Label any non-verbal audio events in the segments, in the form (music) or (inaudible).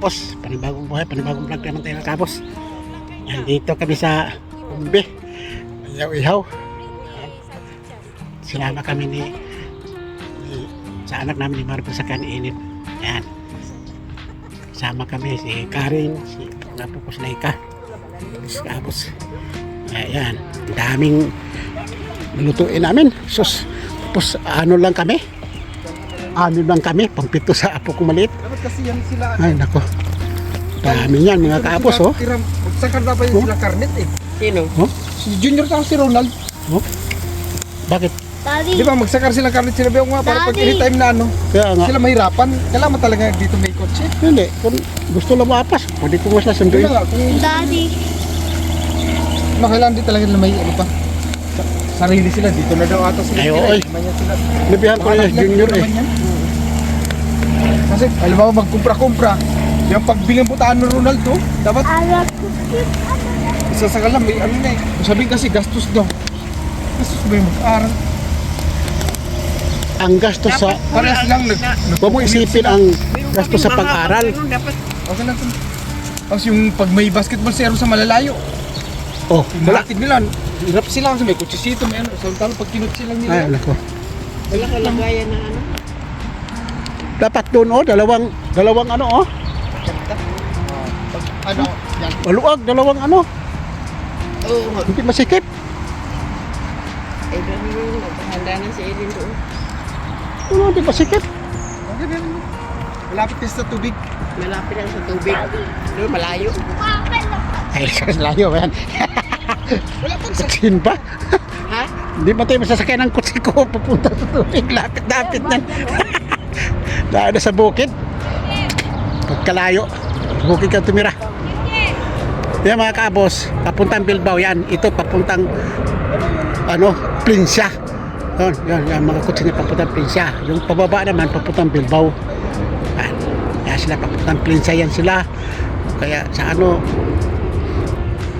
kapos. Panibagong buhay, panibagong vlog naman tayo mga kapos. Yan, kami sa Umbi. Ihaw-ihaw. Sinama kami ni, ni sa anak namin ni Marvel sa kaniinip. Yan. Sama kami si Karin, si Napupos Laika. Si Kapos. Ayan. Daming lutuin namin. Sus. Tapos ano lang kami? Ano lang kami? Pangpito sa apo ko maliit. Dapat kasi yan sila. Ay, nako. Dami yan, mga kaapos, oh. Na ba Oh. yung sila karnet eh. Sino? Si Junior tapos si Ronald. Oh. Bakit? Daddy, Di ba magsakar sila karnet sila ba nga para pag anytime na ano. Kaya nga, Sila mahirapan. Kailangan talaga dito may kotse. hindi. Kung gusto lang maapas, pwede ko mas nasunduin. na nga, kung Daddy, no, kailangan din talaga nila may ano pa. Sa- Sarili sila dito na daw ata sila. Ay, oo, eh. Nabihan ko na junior eh. Kasi alam mo magkumpra-kumpra. Yung pagbilang putaan ng Ronaldo, dapat alam ko. isasakal lang may ano na eh. Sabihin kasi gastos daw. Gastos ba yung mag-aaral? Ang gastos sa... Parehas lang nag... Huwag mo isipin ang gastos sa pag-aral. Dapat Okay lang. Tapos yung pag may basketball zero sa malalayo, Oh, wala. wala. nila, hirap sila kasi may kutsisito, may ano. Samantala pag kinutsi lang nila. Ay, nako. wala kalagayan na ano. Dapat doon, oh, dalawang, dalawang ano, oh. Ano, yan. Maluwag, dalawang ano. Oo, nga. Hindi masikip. yun. Naghahanda na si Ellen doon. Ano, hindi masikip. Okay, meron. Malapit kasi sa tubig. Malapit lang sa tubig. Doon, malayo. Ay, (laughs) layo ba yan? Wala pang sa... Kutsin pa. Ha? Hindi ba tayo masasakyan ng kutsi ko papunta sa tubig? Lapit-lapit nan. Dahil sa bukid. Pagkalayo. Bukid ka tumira. Yan mga kabos, papuntang Bilbao yan. Ito papuntang ano, Plinsya. Yan, yan, yan mga kutsi papuntang Plinsya. Yung pababa naman papuntang Bilbao. Yan. Kaya sila papuntang Plinsya yan sila. Kaya sa ano,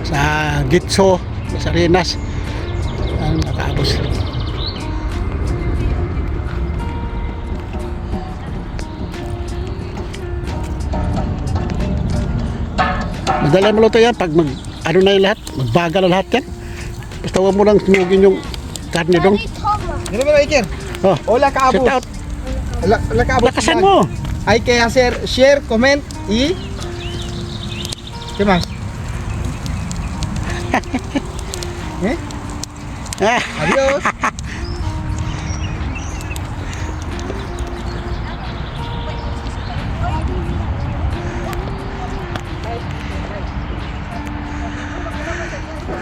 sa Gitso, sa Rinas, ang nakaabos. Madala mo lang ito yan pag mag, ano na yung lahat, magbaga na lahat yan. Basta huwag mo lang sinugin yung karne dong. Ano ba, Iker? Oh, Hola, shout kaabos. out. Hola, hola, kaabos. Lakasan mo. Ay, kaya share, share, comment, y... ¿Qué más? ¿Eh? Ah, Adiós.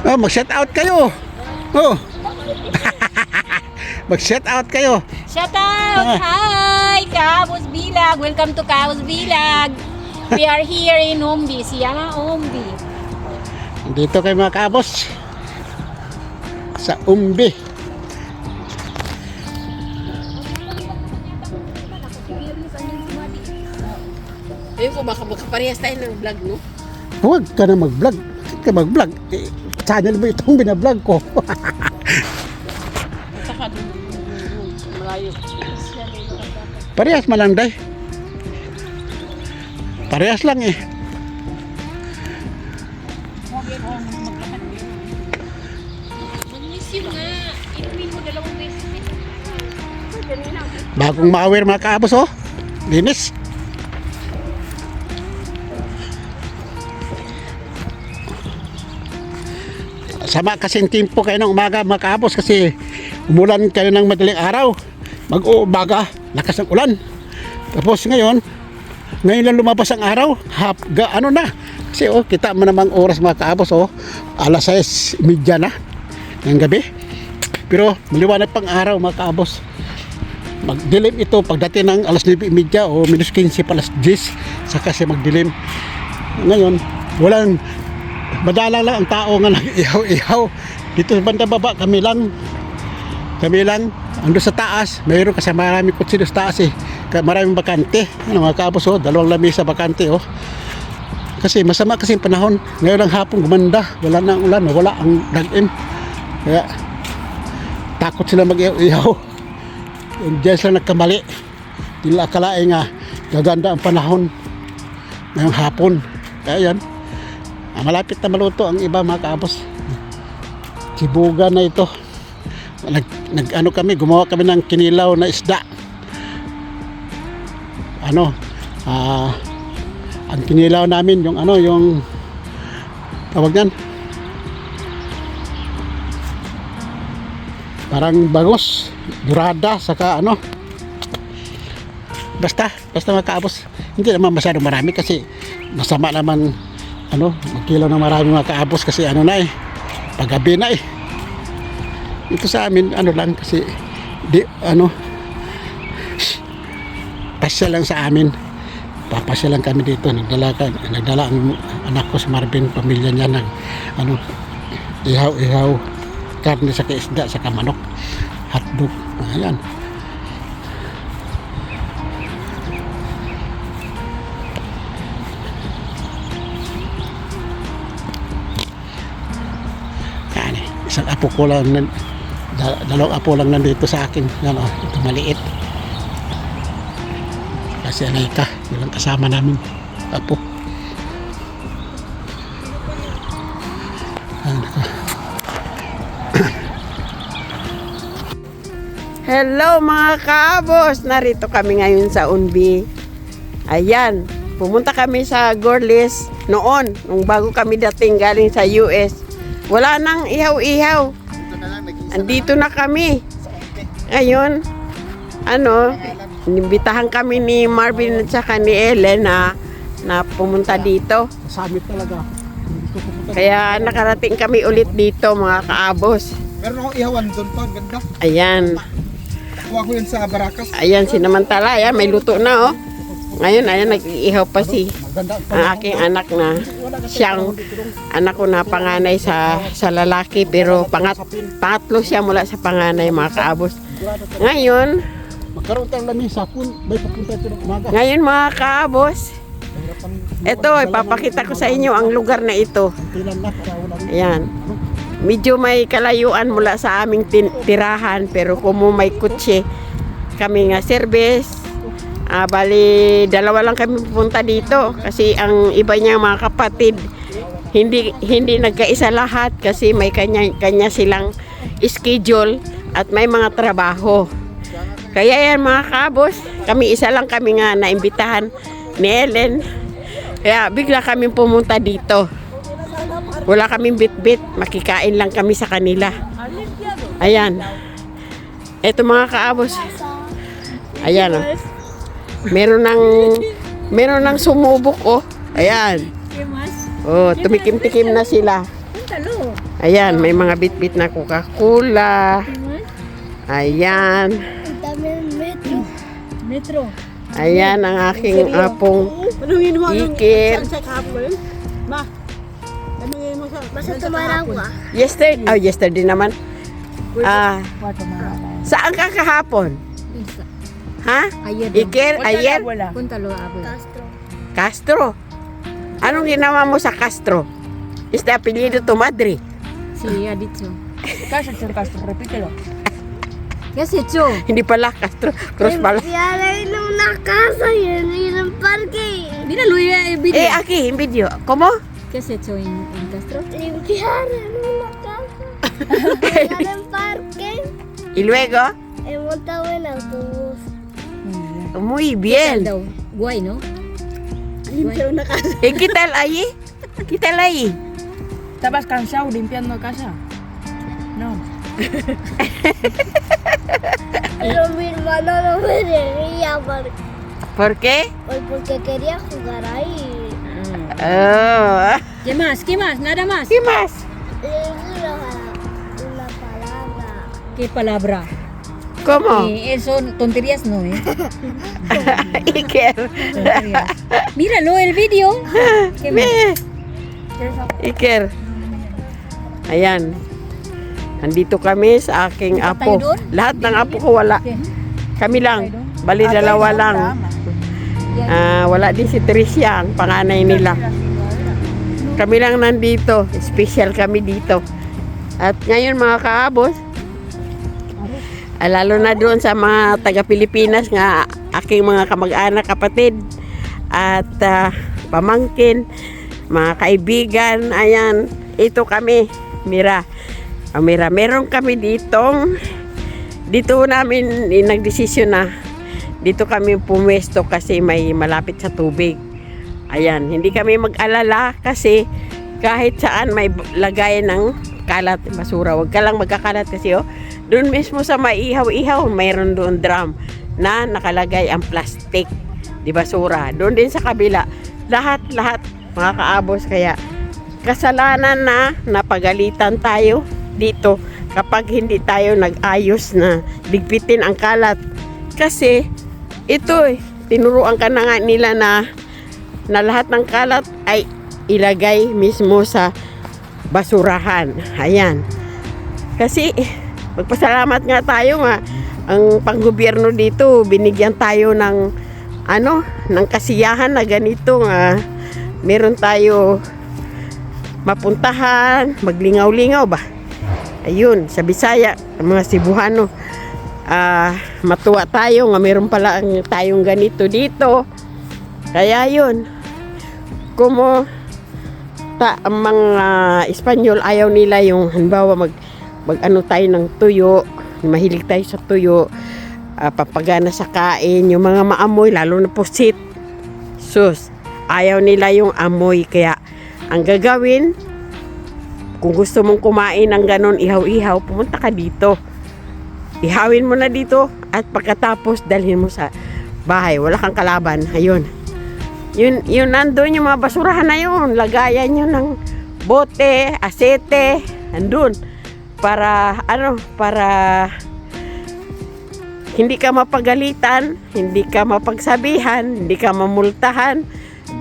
Oh, mag-shout out kayo. Oh. (laughs) mag-shout out kayo. Shout out! Hi! Kaos Bilag! Welcome to Kaos Bilag! We are here in Ombi. Siya nga Ombi. Dito kay mga kabos. Sa Umbi. Ayun ko, baka magkaparehas tayo ng vlog, no? Huwag ka na mag-vlog. Huwag ka mag-vlog. Eh, channel mo itong binablog ko. Saka. Parehas malanday. Parehas lang eh. Bagong ma-aware mga kaabos oh. Linis. Sama kasi tempo kayo ng umaga mga kaabos kasi umulan kayo ng madaling araw. Mag-uumaga, lakas ng ulan. Tapos ngayon, ngayon lang lumabas ang araw, hap, ga, ano na. Kasi oh, kita mo namang oras mga kaabos oh, alas 6.30 na ng gabi. Pero maliwanag pang araw mga kaabos magdilim ito pagdating ng alas 9.30 o minus 15 pa alas 10 saka siya magdilim ngayon walang madalang lang ang tao nga nag-ihaw-ihaw (laughs) dito sa banda baba kami lang. Kami lang. Ando sa taas. Mayroon kasi marami kutsi sa taas eh. Maraming bakante. Ano mga kapos oh dalawang lamesa bakante oh. Kasi masama kasi yung panahon. Ngayon ang hapon gumanda. Wala na ang ulan wala ang dagim. Kaya takot sila mag-ihaw. Diyan sila nagkamali. Nila akalain nga gaganda ang panahon. ngayong hapon. Kaya yan, ah, malapit na maluto ang iba mga kaabos. Sibuga na ito. Nag, nag ano kami, gumawa kami ng kinilaw na isda. Ano, ah, ang kinilaw namin yung ano, yung tawag yan, parang bagos, durada, saka ano, basta, basta makaabos. Hindi naman masyado marami kasi masama naman ano, magkilaw ng marami mga kaabos kasi ano na eh, paggabi na eh. Ito sa amin, ano lang kasi, di, ano, pasya lang sa amin. Papasya lang kami dito. Nagdala, ka, nagdala ang anak ko si Marvin, pamilya niya ng, ano, ihaw-ihaw, karne sa isda, sa manok, hotdog. Ayan. Isang apo ko lang, dalawang apo lang nandito sa akin. Yan ito maliit. Kasi anay ka, walang kasama namin. Apo. Ako. (coughs) Hello mga kaabos! Narito kami ngayon sa Unbi. Ayan, pumunta kami sa Gorlis noon, nung bago kami dating galing sa US. Wala nang ihaw-ihaw. Andito na kami. Ngayon, ano, inimbitahan kami ni Marvin at saka ni Ellen na, na pumunta dito. Samit talaga. Kaya nakarating kami ulit dito mga kaabos. Meron akong ihawan doon pa, ganda. Ayan. Kuha ko yun sa Barakas. Ayan, sinamantala. Ayan, may luto na, oh. Ngayon, ayan, nag-iihaw pa si ang aking anak na siyang anak ko na panganay sa sa lalaki pero pangat, pangatlo siya mula sa panganay mga kaabos. Ngayon, Magkaroon tayo lang sa hapon. May papunta umaga. ngayon mga kaabos, ito, ipapakita ko sa inyo ang lugar na ito. Ayan. Medyo may kalayuan mula sa aming tirahan pero kung may kutsi kami nga service. Ah, bali, dalawa lang kami pupunta dito kasi ang iba niya mga kapatid hindi hindi nagkaisa lahat kasi may kanya kanya silang schedule at may mga trabaho. Kaya yan mga kabos, kami isa lang kami nga naimbitahan ni Ellen. Kaya bigla kami pumunta dito. Wala kaming bit-bit, makikain lang kami sa kanila. Ayan. Ito mga kaabos. Ayan oh. Meron ng meron ng sumubok oh. Ayan. Oh, tumikim-tikim na sila. Ayan, may mga bit-bit na Coca-Cola. Ayan. Metro. Ayan ang aking apong ikit. Basta tumarang ko ah. Yesterday, oh, yesterday naman. Ah, saan ka kahapon? Ha? Ayer. Iker, ayer? Punta lo abo. Castro. Castro. Anong ginawa mo sa Castro? Este apelyido tu madre. Sí, ha dicho. (laughs) Casa Castro Castro, repítelo. (laughs) ¿Qué has hecho? Hindi pala Castro, Cruz pala. Limpiar en una casa y en en un parque. Míralo eh, el video. Eh, aquí, en video. ¿Cómo? ¿Qué has hecho en, en Castro? Limpiar en una casa. Limpiar en (laughs) parque. Y luego, He montado en autobús. Muy bien. Daw, Guay, ¿no? Limpiar una casa. ¿Y qué tal ahí? ¿Qué tal ahí? ¿Estabas cansado limpiando casa? No. (laughs) Pero mi hermano no me quería porque, ¿Por qué? pues porque quería jugar ahí. Oh, ¿Qué más? ¿Qué más? Nada más. ¿Qué más? Le digo una palabra. ¿Qué palabra? ¿Cómo? Eh, eso tonterías no, ¿eh? (laughs) Iker. Tonterías. Míralo el video. (laughs) ¿Qué? Meh. Iker. Ayan. Andito kami sa aking apo. Lahat ng apo ko wala. Kami lang. Bali dalawa lang. Ah, wala din si Tricia, ang panganay nila. Kami lang nandito. Special kami dito. At ngayon mga kaabos, ah, lalo na doon sa mga taga-Pilipinas nga aking mga kamag-anak kapatid. At ah, pamangkin, mga kaibigan, ayan, ito kami, Mira. Ah, Mira, meron kami ditong, dito namin eh, nagdesisyon na, dito kami pumwesto kasi may malapit sa tubig. Ayan, hindi kami mag-alala kasi kahit saan may lagay ng kalat, basura. Huwag ka lang magkakalat kasi oh. Doon mismo sa maihaw-ihaw, mayroon doon drum na nakalagay ang plastic di basura. Doon din sa kabila, lahat-lahat mga kaabos kaya kasalanan na napagalitan tayo dito kapag hindi tayo nag-ayos na ligpitin ang kalat. Kasi ito eh, tinuruan ka na nga nila na na lahat ng kalat ay ilagay mismo sa basurahan. Ayan. Kasi magpasalamat nga tayo nga ang panggobyerno dito binigyan tayo ng ano ng kasiyahan na ganito nga meron tayo mapuntahan, maglingaw-lingaw ba? Ayun, sa Bisaya, mga Cebuano, ah matuwa tayo nga meron pala ang tayong ganito dito. Kaya yun, kumo ta, ang mga Espanyol ayaw nila yung halimbawa mag mag ano tayo ng tuyo, mahilig tayo sa tuyo, ah, papagana sa kain, yung mga maamoy, lalo na pusit. Sus, ayaw nila yung amoy. Kaya, ang gagawin, kung gusto mong kumain ng ganon ihaw-ihaw, pumunta ka dito. Ihawin mo na dito at pagkatapos dalhin mo sa bahay. Wala kang kalaban. Ayun. Yun, yun nandun yung mga basurahan na yun. Lagayan nyo ng bote, asete, andun. Para, ano, para hindi ka mapagalitan, hindi ka mapagsabihan, hindi ka mamultahan,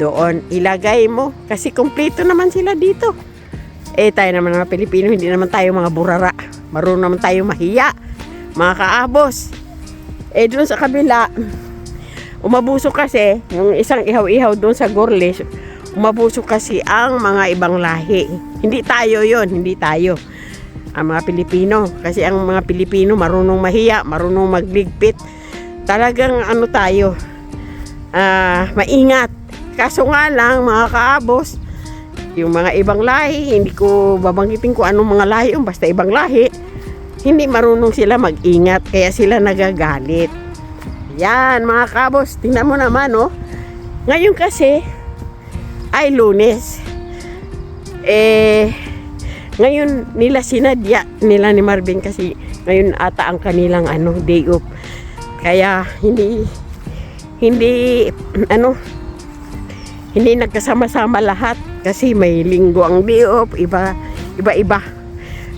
doon ilagay mo. Kasi kumpleto naman sila dito. Eh tayo naman mga Pilipino, hindi naman tayo mga burara. Marunong naman tayo mahiya, mga kaabos. Eh doon sa kabila, umabuso kasi, yung isang ihaw-ihaw doon sa Gorles, umabuso kasi ang mga ibang lahi. Hindi tayo yon hindi tayo ang mga Pilipino. Kasi ang mga Pilipino marunong mahiya, marunong magligpit. Talagang ano tayo, ah, maingat. Kaso nga lang mga kaabos, yung mga ibang lahi, hindi ko babanggitin ko anong mga lahi yun, basta ibang lahi, hindi marunong sila mag-ingat, kaya sila nagagalit. Yan mga kabos, tingnan mo naman oh. Ngayon kasi, ay lunes. Eh, ngayon nila sinadya nila ni Marvin kasi ngayon ata ang kanilang ano day off. Kaya hindi hindi (clears throat) ano hindi nagkasama-sama lahat kasi may linggo ang day off, iba iba-iba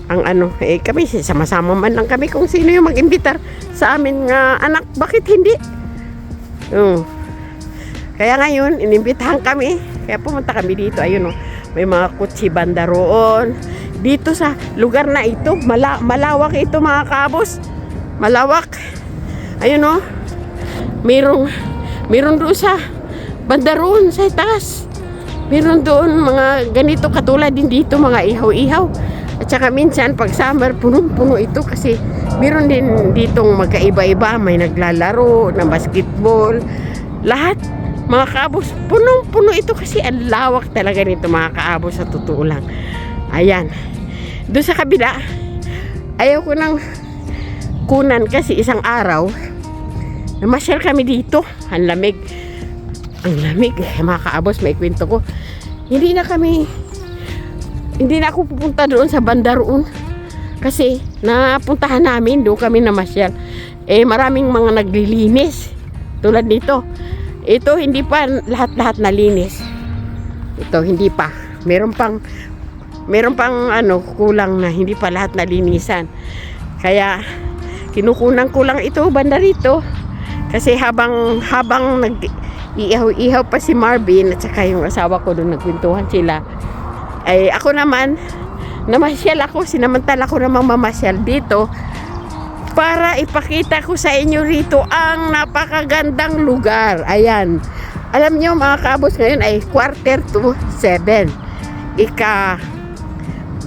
ang ano. Eh kami sama-sama man lang kami kung sino yung mag-imbitar sa amin nga anak. Bakit hindi? Oh. kaya ngayon inimbitahan kami. Kaya pumunta kami dito ayun oh. May mga kutsi banda roon dito sa lugar na ito mala, malawak ito mga kabos. Malawak. Ayun oh. Merong meron doon sa banda roon sa taas. Meron doon mga ganito katulad din dito mga ihaw-ihaw. At saka minsan pag summer punong-puno ito kasi meron din ditong magkaiba-iba. May naglalaro ng basketball. Lahat mga kaabos punong-puno ito kasi ang lawak talaga nito mga kaabos sa totoo lang ayan. Doon sa kabila ayaw ko nang kunan kasi isang araw namasyal kami dito. Ang lamig. Ang lamig. Mga kaabos may kwento ko. Hindi na kami hindi na ako pupunta doon sa banda roon. Kasi napuntahan namin doon kami namasyal. Eh maraming mga naglilinis tulad nito. Ito hindi pa lahat-lahat nalinis. Ito hindi pa. Meron pang meron pang ano kulang na hindi pa lahat nalinisan. Kaya kinukunan ko lang ito banda rito. Kasi habang habang nag iihaw-ihaw pa si Marvin at saka yung asawa ko doon nagkwentuhan sila. Ay ako naman namasyal ako sinamantala ko namang mamasyal dito para ipakita ko sa inyo rito ang napakagandang lugar. Ayan. Alam nyo mga kabos ngayon ay quarter to 7 ika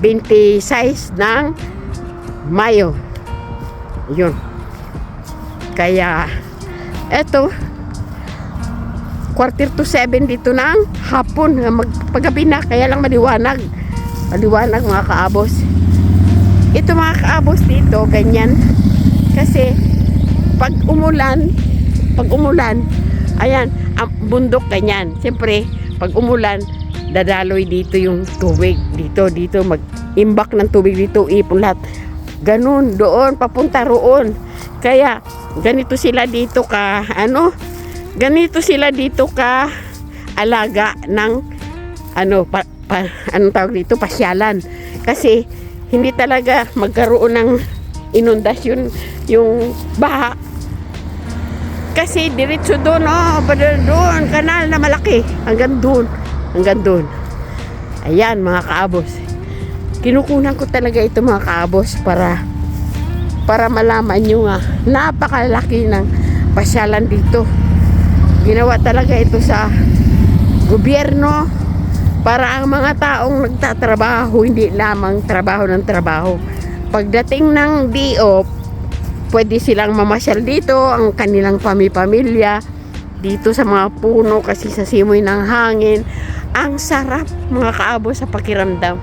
26 ng Mayo yun kaya eto quarter to 7 dito ng hapon. Magpagabi na, kaya lang maliwanag. Maliwanag mga kaabos. Ito mga kaabos dito, ganyan. Kasi pag umulan, pag umulan, ayan, bundok ganyan. Siyempre, pag umulan, dadaloy dito yung tubig. Dito, dito, mag-imbak ng tubig dito, ipon lahat. Ganun, doon, papunta roon. Kaya, ganito sila dito ka, ano, ganito sila dito ka alaga ng, ano, pa, pa, anong tawag dito, pasyalan. Kasi, hindi talaga magkaroon ng inundasyon yung baha. Kasi diretso doon, oh, doon, kanal na malaki. Hanggang doon, hanggang doon. Ayan, mga kaabos. Kinukunan ko talaga ito mga kaabos para para malaman nyo nga napakalaki ng pasyalan dito. Ginawa talaga ito sa gobyerno para ang mga taong nagtatrabaho hindi lamang trabaho ng trabaho. Pagdating ng DO, pwede silang mamasyal dito, ang kanilang pami-pamilya, dito sa mga puno kasi sa simoy ng hangin. Ang sarap mga kaabo sa pakiramdam.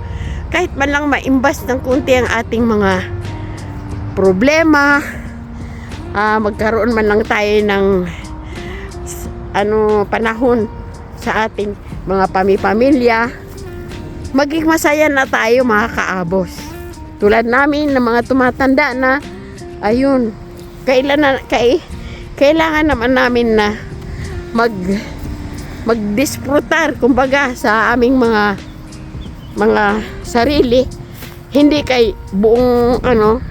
Kahit man lang maimbas ng kunti ang ating mga problema, ah, magkaroon man lang tayo ng ano panahon sa ating mga pami-pamilya, maging masaya na tayo mga kaabos. Tulad namin ng mga tumatanda na ayun, kailan na, kay, kailangan naman namin na mag magdisfrutar kumbaga sa aming mga mga sarili. Hindi kay buong ano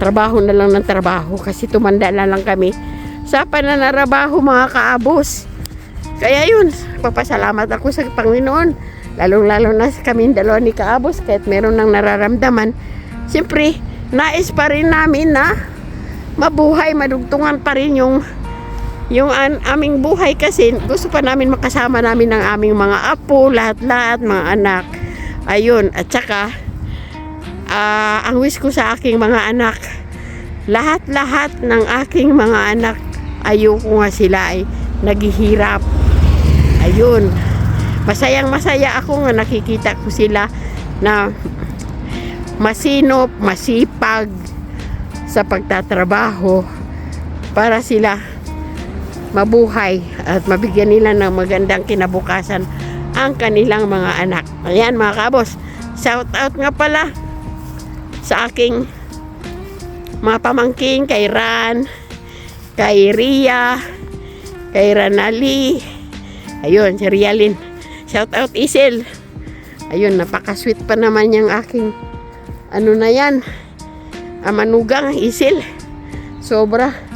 trabaho na lang ng trabaho kasi tumanda na lang kami sa pananarabaho mga kaabos. Kaya yun papasalamat ako sa Panginoon. Lalong lalo na sa kaming dalawa ni kaabos kahit meron nang nararamdaman. Siyempre nais pa rin namin na mabuhay madugtungan pa rin yung yung an, aming buhay kasi gusto pa namin makasama namin ng aming mga apo, lahat-lahat, mga anak. Ayun, at saka ah, ang wish ko sa aking mga anak, lahat-lahat ng aking mga anak, ayoko nga sila ay naghihirap. Ayun. Masayang masaya ako nga nakikita ko sila na masinop, masipag sa pagtatrabaho para sila mabuhay at mabigyan nila ng magandang kinabukasan ang kanilang mga anak. Ayan mga kabos, shout out nga pala sa aking mga pamangking kay Ran, kay Ria, kay Ranali, ayun, si Rialin. Shout out Isel. Ayun, napaka-sweet pa naman yung aking ano na yan, amanugang Isel. Sobra.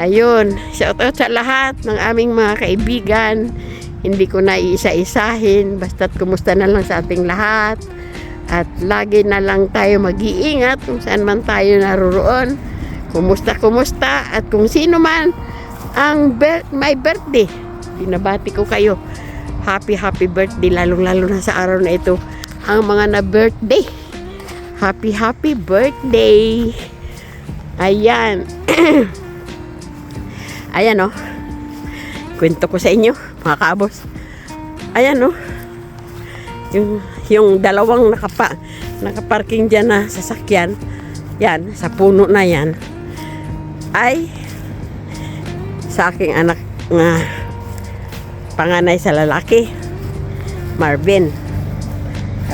Ayun, shout out sa lahat ng aming mga kaibigan. Hindi ko na iisa-isahin, basta't kumusta na lang sa ating lahat. At lagi na lang tayo mag-iingat kung saan man tayo naroon. Kumusta, kumusta. At kung sino man ang ber- my birthday, binabati ko kayo. Happy, happy birthday, lalong-lalo na sa araw na ito. Ang mga na-birthday. Happy, happy birthday. Ayan. (clears throat) Ayan oh. Kwento ko sa inyo, mga kaabos. Ayan oh. Yung, yung dalawang nakapa, nakaparking dyan na sasakyan, yan, sa puno na yan, ay sa aking anak nga panganay sa lalaki, Marvin.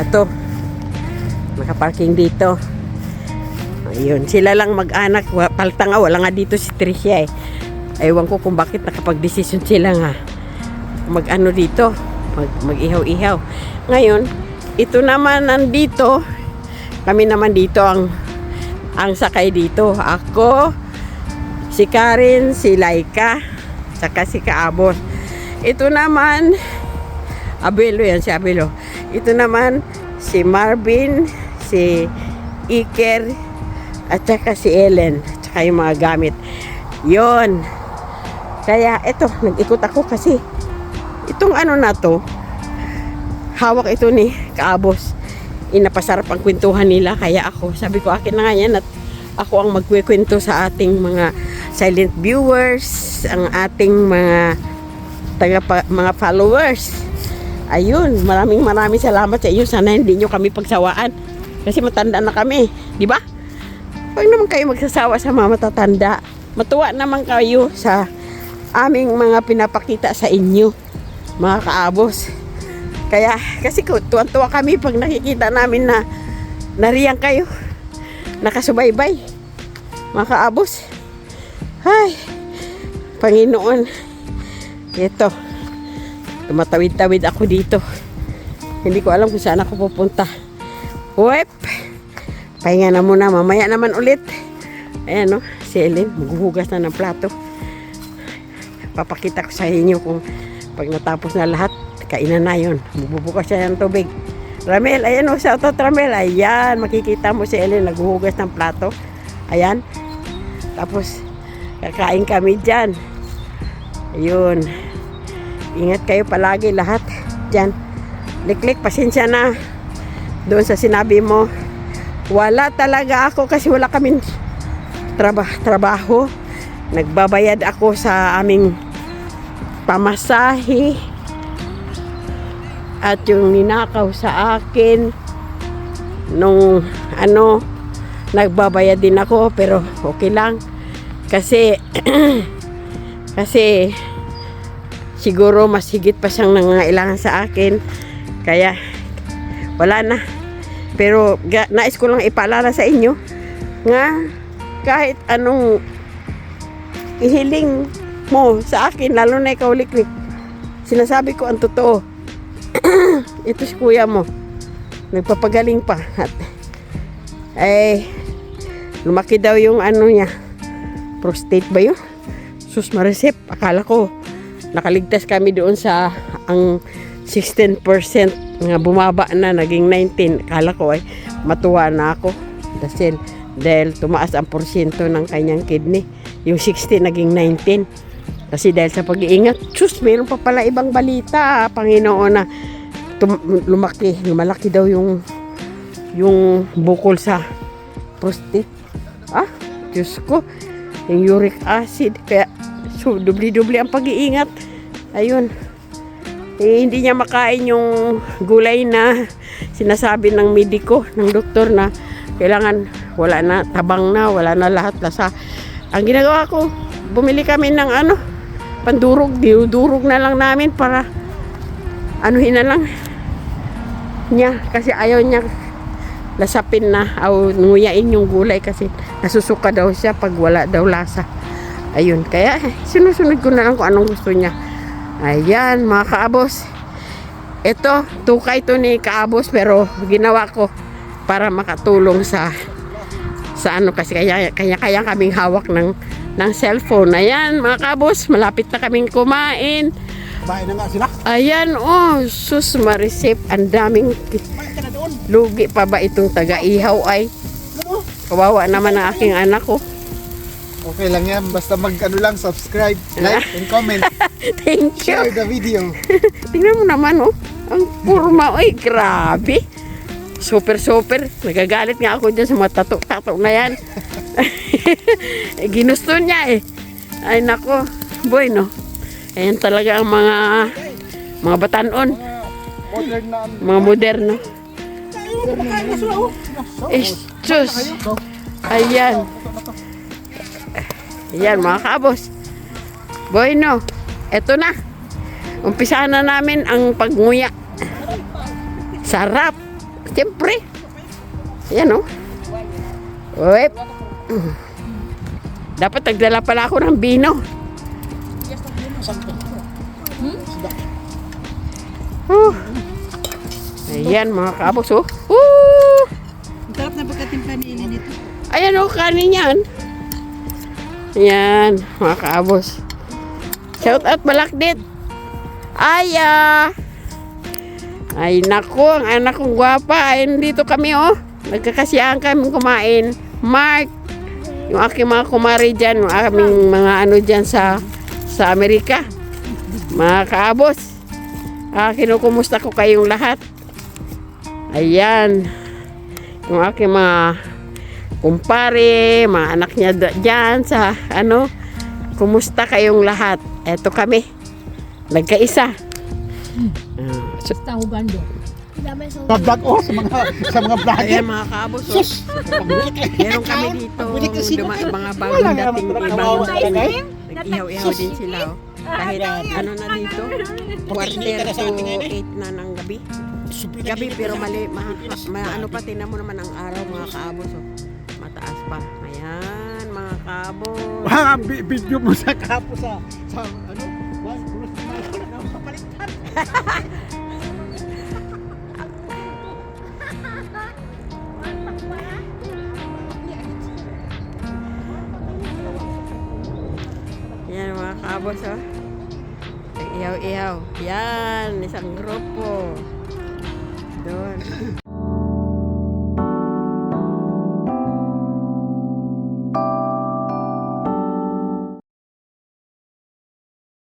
Ito, nakaparking dito. Ayun, sila lang mag-anak. Wa- Palta nga, wala nga dito si Tricia eh. Ewan ko kung bakit nakapag-desisyon sila nga mag-ano dito, mag, mag-ihaw-ihaw. Ngayon, ito naman nandito, kami naman dito ang ang sakay dito. Ako, si Karen, si Laika, saka si Kaabos. Ito naman, Abelo yan, si Abelo. Ito naman, si Marvin, si Iker, at saka si Ellen, at saka yung mga gamit. Yon. Kaya ito, nag-ikot ako kasi itong ano na to, hawak ito ni Kaabos. Inapasarap ang kwentuhan nila, kaya ako, sabi ko akin na nga yan at ako ang magkwekwento sa ating mga silent viewers, ang ating mga taga mga followers. Ayun, maraming maraming salamat sa inyo. Sana hindi nyo kami pagsawaan. Kasi matanda na kami, di ba? Huwag naman kayo magsasawa sa mga matatanda. Matuwa naman kayo sa aming mga pinapakita sa inyo, mga kaabos. Kaya, kasi tuwan-tuwa kami pag nakikita namin na nariyan kayo. Nakasubaybay. Mga kaabos. Ay, Panginoon. Ito. Tumatawid-tawid ako dito. Hindi ko alam kung saan ako pupunta. Wep. Pahinga na muna. Mamaya naman ulit. Ayan no, si Ellen. Maghuhugas na ng plato. Papakita ko sa inyo kung pag natapos na lahat, kainan na yun. Bububukas siya ng tubig. Ramel, ayan o, shoutout Ramel. Ayan, makikita mo si Ellen naghuhugas ng plato. Ayan. Tapos, kakain kami dyan. Ayun. Ingat kayo palagi lahat dyan. Liklik, pasensya na. Doon sa sinabi mo, wala talaga ako kasi wala kaming traba trabaho. Nagbabayad ako sa aming pamasahe at yung ninakaw sa akin nung ano nagbabayad din ako pero okay lang. Kasi (clears throat) kasi siguro mas higit pa siyang nangangailangan sa akin. Kaya wala na. Pero ga, nais ko lang ipaalala sa inyo nga kahit anong ihiling mo sa akin lalo na ikaw liklik sinasabi ko ang totoo. (clears throat) Ito si kuya mo. Nagpapagaling pa. At eh lumaki daw yung ano niya. Prostate ba yun? Sus marisip akala ko nakaligtas kami doon sa ang 16% nga bumaba na naging 19 akala ko ay matuwa na ako. Dahil dahil tumaas ang porsyento ng kanyang kidney. Yung 60 naging 19 kasi dahil sa pag-iingat sus mayroon pa pala ibang balita Panginoon na lumaki lumalaki daw yung yung bukol sa prostate. Ah Diyos ko yung uric acid. Kaya so dubli-dubli ang pag-iingat. Ayun. Eh, hindi niya makain yung gulay na sinasabi ng mediko ng doktor na kailangan wala na tabang na wala na lahat lasa ang ginagawa ko bumili kami ng ano pandurog dinudurog na lang namin para anuhin na lang niya. Kasi ayaw niya lasapin na o nguyain yung gulay kasi nasusuka daw siya pag wala daw lasa. Ayun kaya eh, sinusunod ko na lang kung anong gusto niya. Ayan mga kaabos. Ito tukay to ni kaabos pero ginawa ko para makatulong sa sa ano kasi kaya kaya kaya kaming hawak ng ng cellphone ayan mga kaabos malapit na kaming kumain Bahay na nga sila. Ayan, oh, sus marisip. Ang daming lugi pa ba itong taga-ihaw ay. Kawawa naman ang aking anak ko. Okay lang yan. Basta mag ano lang, subscribe, like, and comment. (laughs) Thank you. Share the video. (laughs) Tingnan mo naman, oh. Ang kurma, oy, grabe. Super, super. Nagagalit nga ako dyan sa mga tato-tato na yan. (laughs) (laughs) eh, ginusto niya eh. Ay, nako. Boy, no. Ayan talaga ang mga mga batanon. Ano. Mga moderno. Estos. Ayan. Ayan mga kabos. Bueno, eto na. Umpisa na namin ang pagnguya. Sarap. Siyempre. Ayan o. Oh. Uwep. Dapat nagdala pala ako ng bino. Oh. Ayan mga kabos oh. Woo! Sarap na pagkatimpla ni Ellen ito. Ayan o, kanin yan. Ayan, mga kaabos. Shout out Balakdit. Aya. Ay, nako, ang anak kong gwapa. Ay, dito kami, oh. Nagkakasiyahan kami kumain. Mark, yung aking mga kumari dyan, yung aming mga ano dyan sa, sa Amerika. Mga kaabos. Ah, kinukumusta ko kayong lahat. Ayan. Yung aking mga kumpare, mga anak niya dyan sa ano, kumusta kayong lahat? Eto kami. Nagkaisa. Ah, so, Basta hugando. Dami sa Vlog oh sa mga sa mga vlogger. ayan mga kaabos. oh. Meron kami dito duma, mga bagong dating ibang dating. Nag-ihaw-ihaw din sila. Oh. Kahit ano na dito, quarter to 8 na ng gabi. Gabi pero mali, ma, ma, ano pa, tinan mo naman ang araw mga kaabos. Oh. Mataas pa. Ayan, mga kaabos. Ah, video mo sa kapo sa sa ano? Was, was, papalitan. Yan boss, oh. Ihaw-ihaw. Yan, isang grupo. Doon.